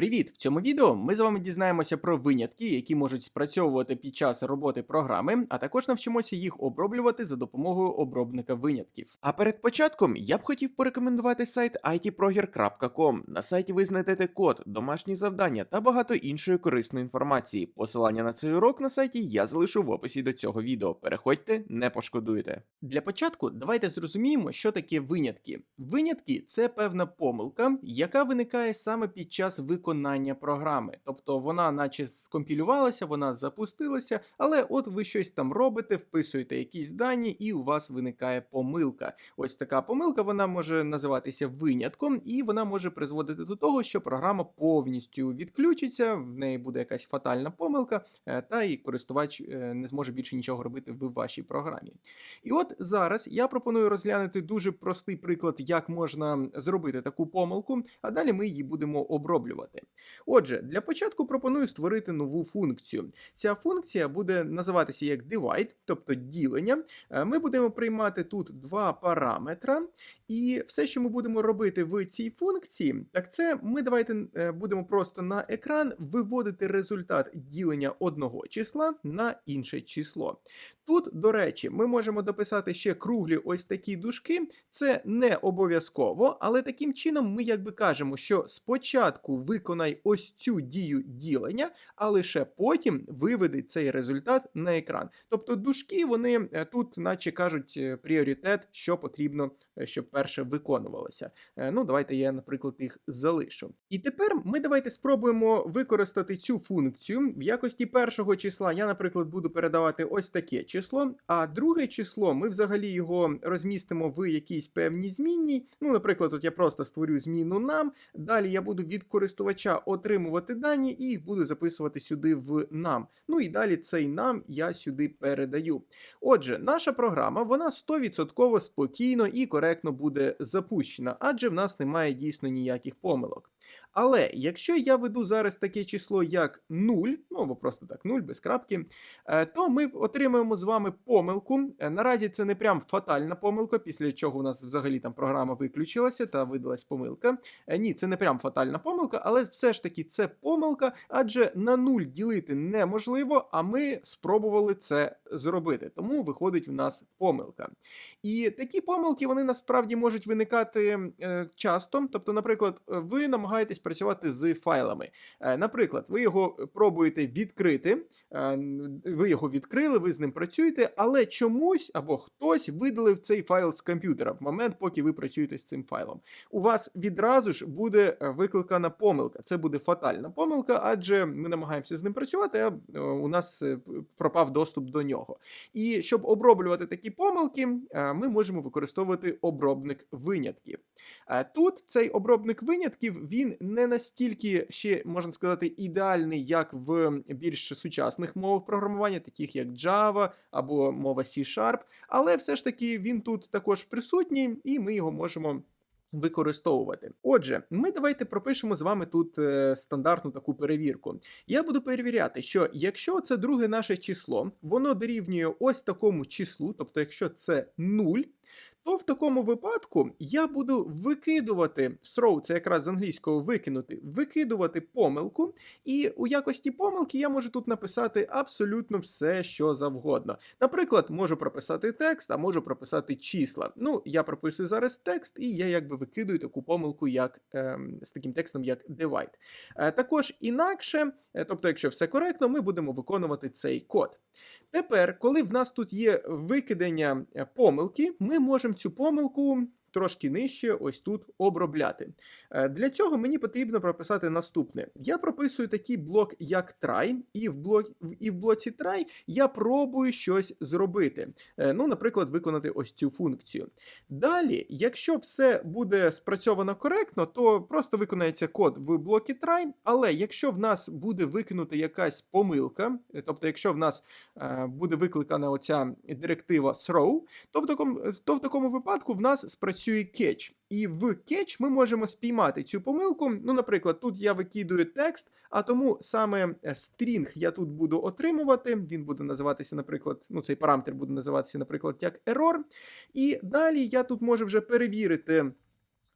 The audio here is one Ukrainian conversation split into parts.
Привіт! В цьому відео ми з вами дізнаємося про винятки, які можуть спрацьовувати під час роботи програми, а також навчимося їх оброблювати за допомогою обробника винятків. А перед початком я б хотів порекомендувати сайт itproger.com. На сайті ви знайдете код, домашні завдання та багато іншої корисної інформації. Посилання на цей урок на сайті я залишу в описі до цього відео. Переходьте, не пошкодуєте. Для початку давайте зрозуміємо, що таке винятки. Винятки це певна помилка, яка виникає саме під час виконання програми. Тобто вона, наче скомпілювалася, вона запустилася, але от ви щось там робите, вписуєте якісь дані, і у вас виникає помилка. Ось така помилка вона може називатися винятком, і вона може призводити до того, що програма повністю відключиться, в неї буде якась фатальна помилка, е, та і користувач е, не зможе більше нічого робити в вашій програмі. І от зараз я пропоную розглянути дуже простий приклад, як можна зробити таку помилку, а далі ми її будемо оброблювати. Отже, для початку пропоную створити нову функцію. Ця функція буде називатися як divide, тобто ділення. Е, Ми будемо приймати тут два параметра, і все, що ми будемо робити в цій функції, так це ми давайте е, будемо просто на екран виводити результат ділення одного числа на інше число. Тут, до речі, ми можемо дописати ще круглі ось такі дужки. Це не обов'язково, але таким чином ми якби кажемо, що спочатку виконай ось цю дію ділення, а лише потім виведи цей результат на екран. Тобто дужки, вони е, тут, наче кажуть, е, пріоритет, що потрібно, е, щоб перше виконувалося. Ну, давайте я, наприклад, їх залишу. І тепер ми давайте спробуємо використати цю функцію. В якості першого числа я, наприклад, буду передавати ось таке число, а друге число ми взагалі його розмістимо в якійсь певній змінній. Ну, наприклад, от я просто створю зміну нам. Далі я буду від користувача отримувати дані і їх буду записувати сюди в нам. Ну і далі цей нам я сюди передаю. Отже, наша програма вона 100% спокійно і коректно буде запущена, адже в нас немає дійсно ніяких помилок. Але якщо я веду зараз таке число як 0, ну або просто так 0 без крапки, е, то ми отримаємо з вами помилку. Е, Наразі це не прям фатальна помилка, після чого у нас взагалі там програма виключилася та видалась помилка. Е, Ні, це не прям фатальна помилка, але все ж таки це помилка, адже на 0 ділити неможливо, а ми спробували це зробити. Тому виходить в нас помилка. І такі помилки вони насправді можуть виникати часто. Тобто, наприклад, ви намагаєтесь працювати з файлами. Е, наприклад, ви його пробуєте відкрити, е, ви його відкрили, ви з ним працюєте, але чомусь або хтось видалив цей файл з комп'ютера в момент, поки ви працюєте з цим файлом. У вас відразу ж буде е, викликана помилка. Це буде фатальна помилка, адже ми намагаємося з ним працювати, а у нас пропав доступ до нього. І щоб оброблювати такі помилки, ми можемо використовувати обробник винятків. Тут цей обробник винятків він не настільки ще можна сказати ідеальний, як в більш сучасних мовах програмування, таких як Java або мова C-Sharp, але все ж таки він тут також присутній, і ми його можемо. Використовувати. Отже, ми давайте пропишемо з вами тут е, стандартну таку перевірку. Я буду перевіряти, що якщо це друге наше число, воно дорівнює ось такому числу, тобто якщо це 0, то в такому випадку я буду викидувати throw, це якраз з англійського викинути, викидувати помилку, і у якості помилки я можу тут написати абсолютно все, що завгодно. Наприклад, можу прописати текст, а можу прописати числа. Ну, я прописую зараз текст, і я якби викидую таку помилку, як ем, з таким текстом, як divide. Е, також інакше, е, тобто, якщо все коректно, ми будемо виконувати цей код. Тепер, коли в нас тут є викидання е, помилки, ми можемо цю помилку трошки нижче ось тут обробляти. Е, Для цього мені потрібно прописати наступне. Я прописую такий блок, як try, і в, блок, і в блоці try я пробую щось зробити. Е, Ну, наприклад, виконати ось цю функцію. Далі, якщо все буде спрацьовано коректно, то просто виконається код в блокі try, але якщо в нас буде викинута якась помилка, е, тобто, якщо в нас буде викликана оця директива throw, то в такому, то в такому випадку в нас спрацює catch. І в кетч ми можемо спіймати цю помилку. Ну, наприклад, тут я викидую текст, а тому саме string стрінг я тут буду отримувати. Він буде називатися, наприклад, ну цей параметр буде називатися, наприклад, як error. І далі я тут можу вже перевірити.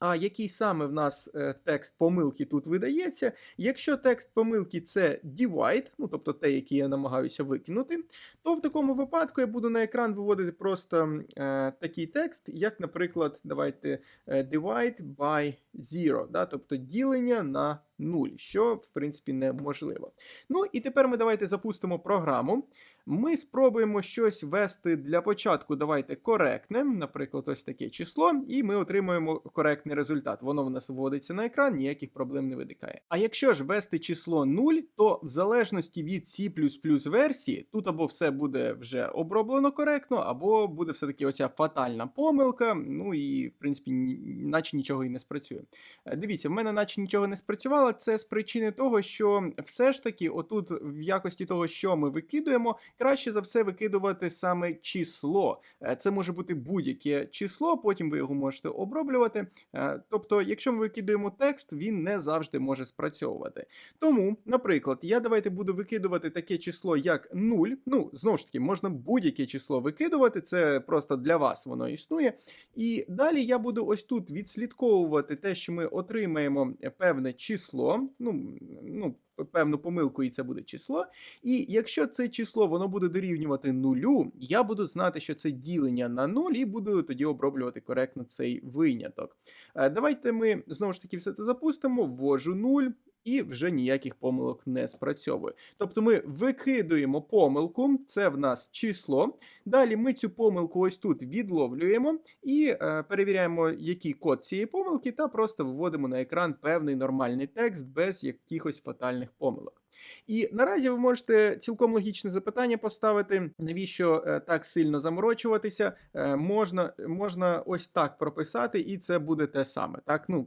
А який саме в нас е, текст помилки тут видається. Якщо текст помилки це divide, ну тобто те, який я намагаюся викинути, то в такому випадку я буду на екран виводити просто е, такий текст, як, наприклад, давайте е, divide by zero, да, тобто ділення на 0, що в принципі неможливо. Ну і тепер ми давайте запустимо програму. Ми спробуємо щось ввести для початку. Давайте коректне, наприклад, ось таке число, і ми отримуємо коректний результат. Воно в нас вводиться на екран, ніяких проблем не виникає. А якщо ж ввести число 0, то в залежності від C версії, тут або все буде вже оброблено коректно, або буде все-таки оця фатальна помилка. Ну і в принципі, наче нічого і не спрацює. Е, Дивіться, в мене наче нічого не спрацювало. Це з причини того, що все ж таки, отут, в якості того, що ми викидуємо, краще за все викидувати саме число. Е, Це може бути будь-яке число, потім ви його можете оброблювати. Е, Тобто, якщо ми викидуємо текст, він не завжди може спрацьовувати. Тому, наприклад, я давайте буду викидувати таке число, як 0. Ну, знову ж таки, можна будь-яке число викидувати, це просто для вас воно існує. І далі я буду ось тут відслідковувати те, що ми отримаємо певне число, ну, ну, певну помилку, і це буде число. І якщо це число воно буде дорівнювати нулю, я буду знати, що це ділення на нуль, і буду тоді оброблювати коректно цей виняток. Е, Давайте ми знову ж таки все це запустимо, ввожу 0. І вже ніяких помилок не спрацьовує. Тобто ми викидуємо помилку, це в нас число. Далі ми цю помилку ось тут відловлюємо і е, перевіряємо, який код цієї помилки, та просто виводимо на екран певний нормальний текст без якихось фатальних помилок. І наразі ви можете цілком логічне запитання поставити, навіщо е, так сильно заморочуватися. Е, можна, можна ось так прописати, і це буде те саме. Так, ну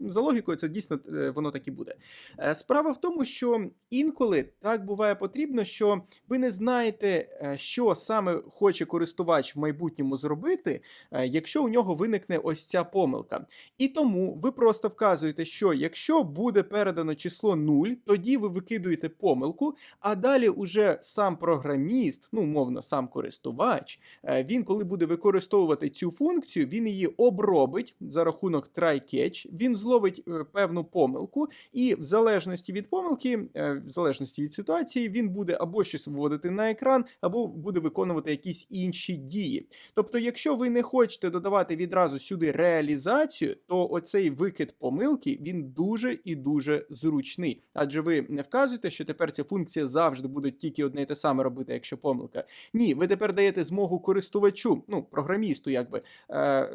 за логікою, це дійсно е, воно так і буде. Справа в тому, що інколи так буває потрібно, що ви не знаєте, що саме хоче користувач в майбутньому зробити, якщо у нього виникне ось ця помилка. І тому ви просто вказуєте, що якщо буде передано число 0, тоді ви викидуєте помилку, а далі уже сам програміст, ну умовно, сам користувач, е, він, коли буде використовувати цю функцію, він її обробить за рахунок try-catch, він зловить е, певну помилку, і в залежності від помилки, е, в залежності від ситуації, він буде або щось виводити на екран, або буде виконувати якісь інші дії. Тобто, якщо ви не хочете додавати відразу сюди реалізацію, то оцей викид помилки він дуже і дуже зручний. Адже ви не вказуєте, що тепер ця функція завжди буде тільки одне і те саме робити, якщо помилка. Ні, ви тепер даєте змогу користувачу, ну програмісту, якби е,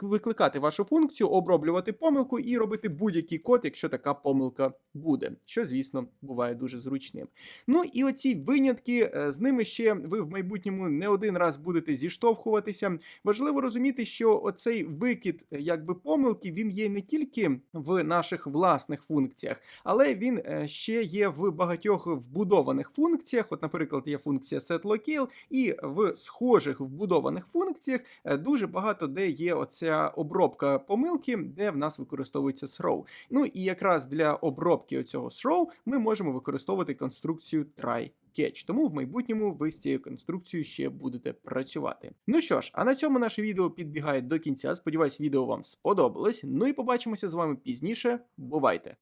викликати вашу функцію, оброблювати помилку і робити будь-який код, якщо така помилка буде, що звісно буває дуже зручним. Ну і оці винятки, е, з ними ще ви в майбутньому не один раз будете зіштовхуватися. Важливо розуміти, що оцей викид е, якби помилки він є не тільки в наших власних функціях, але він е, ще є в багатьох вбудованих функціях. От, наприклад, є функція setLocale, і в схожих вбудованих функціях е, дуже багато де є оця обробка помилки, де в нас використовується throw. Ну і якраз для обробки цього throw ми можемо використовувати конструкцію try. Catch. Тому в майбутньому ви з цією конструкцією ще будете працювати. Ну що ж, а на цьому наше відео підбігає до кінця. Сподіваюсь, відео вам сподобалось. Ну і побачимося з вами пізніше. Бувайте!